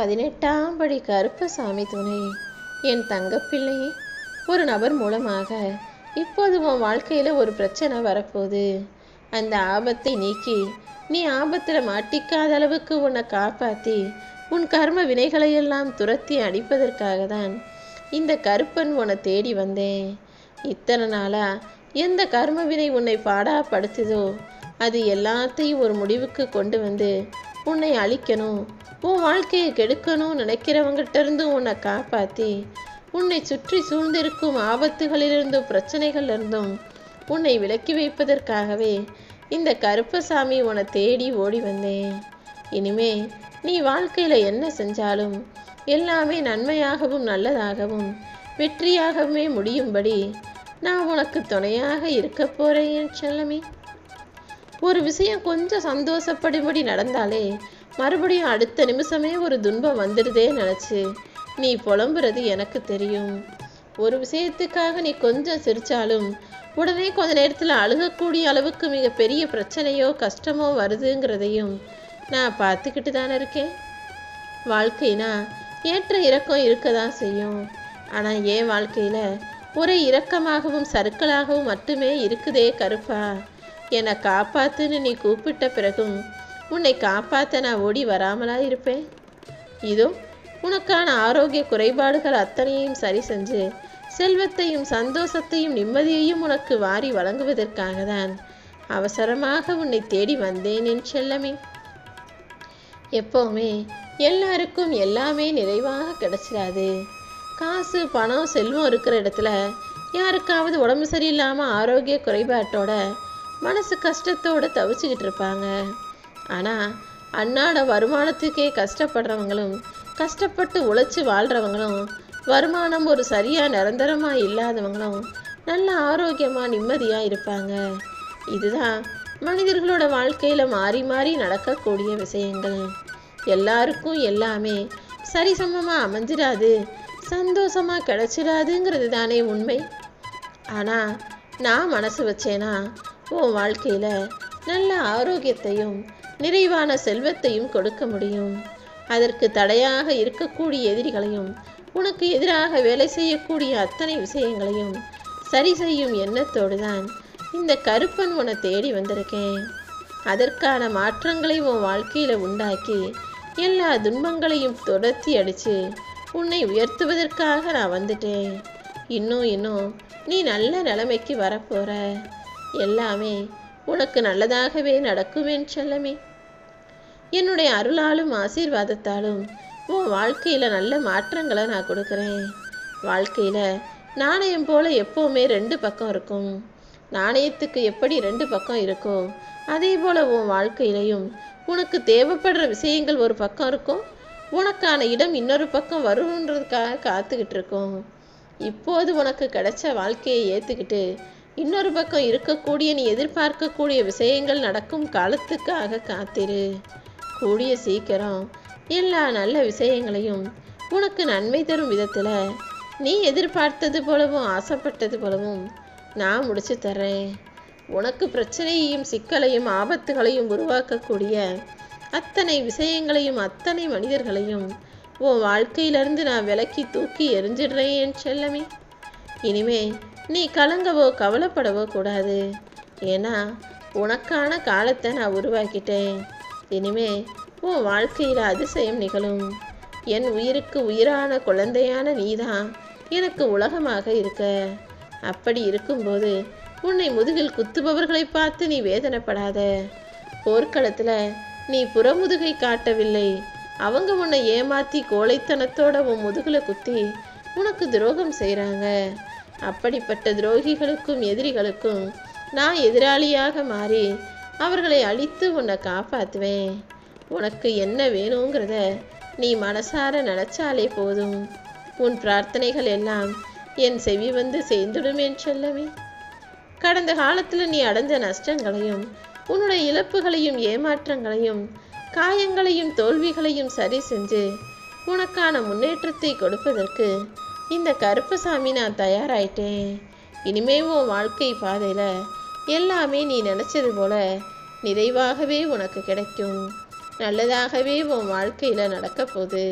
பதினெட்டாம் படி கருப்பசாமி துணை. என் தங்கப்பிள்ளையே ஒரு நபர் மூலமாக இப்போது உன் வாழ்க்கையில் ஒரு பிரச்சனை வரப்போகுது. அந்த ஆபத்தை நீக்கி நீ ஆபத்தில் மாட்டிக்காத அளவுக்கு உன்னை காப்பாற்றி உன் கர்ம வினைகளையெல்லாம் துரத்தி அடிப்பதற்காக தான் இந்த கருப்பன் உன்னை தேடி வந்தேன். இத்தனை நாளாக எந்த கர்ம வினை உன்னை பாடாப்படுத்துதோ அது எல்லாத்தையும் ஒரு முடிவுக்கு கொண்டு வந்து உன்னை அழிக்கணும். உன் வாழ்க்கையை கெடுக்கணும் நினைக்கிறவங்கிட்ட இருந்து உன்னை காப்பாற்றி உன்னை சுற்றி சூழ்ந்திருக்கும் ஆபத்துகளிலிருந்தும் பிரச்சனைகளிலிருந்தும் உன்னை விலக்கி வைப்பதற்காகவே இந்த கருப்பசாமி உன்னை தேடி ஓடி வந்தேன். இனிமே நீ வாழ்க்கையில் என்ன செஞ்சாலும் எல்லாமே நன்மையாகவும் நல்லதாகவும் வெற்றியாகவுமே முடியும்படி நான் உனக்கு துணையாக இருக்க போறேன் என் செல்லமே. ஒரு விஷயம் கொஞ்சம் சந்தோஷப்படும்படி நடந்தாலே மறுபடியும் அடுத்த நிமிஷமே ஒரு துன்பம் வந்துடுதே நினச்சி நீ புலம்புறது எனக்கு தெரியும். ஒரு விஷயத்துக்காக நீ கொஞ்சம் சிரிச்சாலும் உடனே கொஞ்ச நேரத்தில் அழுகக்கூடிய அளவுக்கு மிக பெரிய பிரச்சனையோ கஷ்டமோ வருதுங்கிறதையும் நான் பார்த்துக்கிட்டு தானே இருக்கேன். வாழ்க்கைனா ஏற்ற இறக்கம் இருக்க தான் செய்யும். ஆனால் என் வாழ்க்கையில் ஒரே இரக்கமாகவும் சறுக்கலாகவும் மட்டுமே இருக்குதே கருப்பா. என்னை காப்பாத்துன்னு நீ கூப்பிட்ட பிறகும் உன்னை காப்பாற்ற நான் ஓடி வராமலா இருப்பேன். இதோ உனக்கான ஆரோக்கிய குறைபாடுகள் அத்தனையும் சரி செஞ்சு செல்வத்தையும் சந்தோஷத்தையும் நிம்மதியையும் உனக்கு வாரி வழங்குவதற்காக தான் அவசரமாக உன்னை தேடி வந்தேன் என் செல்லமே. எப்போவுமே எல்லாருக்கும் எல்லாமே நிறைவாக கிடைச்சிடாது. காசு பணம் செல்வம் இருக்கிற இடத்துல யாருக்காவது உடம்பு சரியில்லாமல் ஆரோக்கிய குறைபாட்டோட மனசு கஷ்டத்தோடு தவிச்சுக்கிட்டு இருப்பாங்க. ஆனால் அன்னாட வருமானத்துக்கே கஷ்டப்படுறவங்களும் கஷ்டப்பட்டு உழைச்சி வாழ்கிறவங்களும் வருமானம் ஒரு சரியாக நிரந்தரமாக இல்லாதவங்களும் நல்ல ஆரோக்கியமாக நிம்மதியாக இருப்பாங்க. இதுதான் மனிதர்களோட வாழ்க்கையில் மாறி மாறி நடக்கக்கூடிய விஷயங்கள். எல்லாருக்கும் எல்லாமே சரிசமமாக அமைஞ்சிடாது சந்தோஷமாக கிடச்சிடாதுங்கிறது தானே உண்மை. ஆனால் நான் மனசு வச்சேனா உன் வாழ்க்கையில் நல்ல ஆரோக்கியத்தையும் நிறைவான செல்வத்தையும் கொடுக்க முடியும். அதற்கு தடையாக இருக்கக்கூடிய எதிரிகளையும் உனக்கு எதிராக வேலை செய்யக்கூடிய அத்தனை விஷயங்களையும் சரி செய்யும் எண்ணத்தோடு தான் இந்த கருப்பன் உன தேடி வந்திருக்கேன். அதற்கான மாற்றங்களை உன் வாழ்க்கையில் உண்டாக்கி எல்லா துன்பங்களையும் தொடர்த்தி அடித்து உன்னை உயர்த்துவதற்காக நான் வந்துட்டேன். இன்னும் இன்னும் நீ நல்ல நிலைமைக்கு வரப்போற. எல்லாமே உனக்கு நல்லதாகவே நடக்குமேன் செல்லமே. என்னுடைய அருளாலும் ஆசீர்வாதத்தாலும் உன் வாழ்க்கையில் நல்ல மாற்றங்களை நான் கொடுக்குறேன். வாழ்க்கையில் நாணயம் போல எப்போவுமே ரெண்டு பக்கம் இருக்கும். நாணயத்துக்கு எப்படி ரெண்டு பக்கம் இருக்கோ அதே போல் உன் வாழ்க்கையிலையும் உனக்கு தேவைப்படுற விஷயங்கள் ஒரு பக்கம் இருக்கும் உனக்கான இடம் இன்னொரு பக்கம் வருன்றதுக்காக காத்துக்கிட்டு இருக்கோம். இப்போது உனக்கு கிடைச்ச வாழ்க்கையை ஏற்றுக்கிட்டு இன்னொரு பக்கம் இருக்கக்கூடிய நீ எதிர்பார்க்கக்கூடிய விஷயங்கள் நடக்கும் காலத்துக்காக காத்திரு. கூடிய சீக்கிரம் எல்லா நல்ல விஷயங்களையும் உனக்கு நன்மை தரும் விதத்தில் நீ எதிர்பார்த்தது போலவும் ஆசைப்பட்டது போலவும் நான் முடிச்சு தர்றேன். உனக்கு பிரச்சனையையும் சிக்கலையும் ஆபத்துகளையும் உருவாக்கக்கூடிய அத்தனை விஷயங்களையும் அத்தனை மனிதர்களையும் உன் வாழ்க்கையிலிருந்து நான் விலக்கி தூக்கி எரிஞ்சிடுறேன் என் செல்லமே. இனிமே நீ கலங்கவோ கவலைப்படவோ கூடாது. ஏன்னா உனக்கான காலத்தை நான் உருவாக்கிட்டேன். இனிமே உன் வாழ்க்கையில் அதிசயம் நிகழும். என் உயிருக்கு உயிரான குழந்தையான நீதான் எனக்கு உலகமாக இருக்க. அப்படி இருக்கும்போது உன்னை முதுகில் குத்துபவர்களை பார்த்து நீ வேதனைப்படாத. போர்க்களத்தில் நீ புறமுதுகை காட்டவில்லை. அவங்க உன்னை ஏமாத்தி கோழைத்தனத்தோட உன் முதுகில் குத்தி உனக்கு துரோகம் செய்கிறாங்க அப்படிப்பட்ட துரோகிகளுக்கும் எதிரிகளுக்கும் நான் எதிராளியாக மாறி அவர்களை அழித்து உன்னை காப்பாற்றுவேன் உனக்கு என்ன வேணுங்கிறத நீ மனசார நினச்சாலே போதும். உன் பிரார்த்தனைகள் எல்லாம் என் செவி வந்து சேர்ந்துடுமேன் செல்லவே கடந்த காலத்தில் நீ அடைஞ்ச நஷ்டங்களையும் உன்னுடைய இழப்புகளையும் ஏமாற்றங்களையும் காயங்களையும் தோல்விகளையும் சரி செஞ்சு உனக்கான முன்னேற்றத்தை கொடுப்பதற்கு இந்த கருப்பசாமி நான் தயாராயிட்டேன். இனிமே உன் வாழ்க்கை பாதையில் எல்லாமே நீ நினச்சது போல நிறைவாகவே உனக்கு கிடைக்கும். நல்லதாகவே உன் வாழ்க்கையில் நடக்க போகுது.